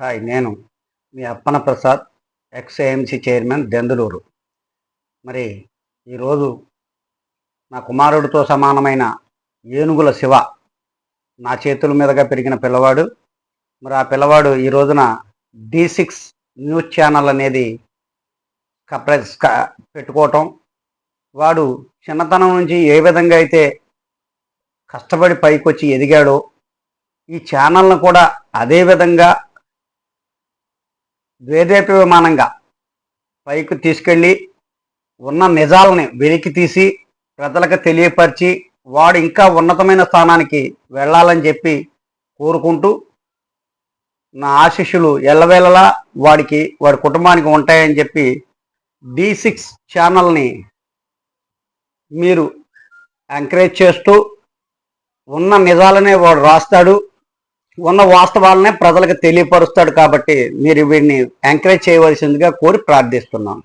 Hi నేను మీ Appana Prasad ex AMC chairman Denduluru. మరి ఈరోజు నా కుమారుడితో సమానమైన ఏనుగుల శివ నా చేతుల మీదుగా పెరిగిన పిల్లవాడు. మరి ఆ పిల్లవాడు ఈ రోజున డి సిక్స్ న్యూస్ ఛానల్ అనేది కప్రెస్ పెట్టుకోవటం. వాడు చిన్నతనం నుంచి ఏ విధంగా అయితే కష్టపడి పైకొచ్చి ఎదిగాడో ఈ ఛానల్ను కూడా అదే విధంగా వేదేప విమానంగా పైకి తీసుకెళ్ళి ఉన్న నిజాలని వెలికి తీసి ప్రజలకు తెలియపరిచి వాడు ఇంకా ఉన్నతమైన స్థానానికి వెళ్ళాలని చెప్పి కోరుకుంటూ నా ఆశీస్సులు ఎల్లవేళలా వాడికి వాడి కుటుంబానికి ఉంటాయని చెప్పి డి సిక్స్ ఛానల్ని మీరు ఎంకరేజ్ చేస్తూ ఉన్న నిజాలనే వాడు రాస్తాడు. ఉన్న వాస్తవాలనే ప్రజలకు తెలియపరుస్తాడు కాబట్టి మీరు వీడిని ఎంకరేజ్ చేయవలసిందిగా కోరి ప్రార్థిస్తున్నాను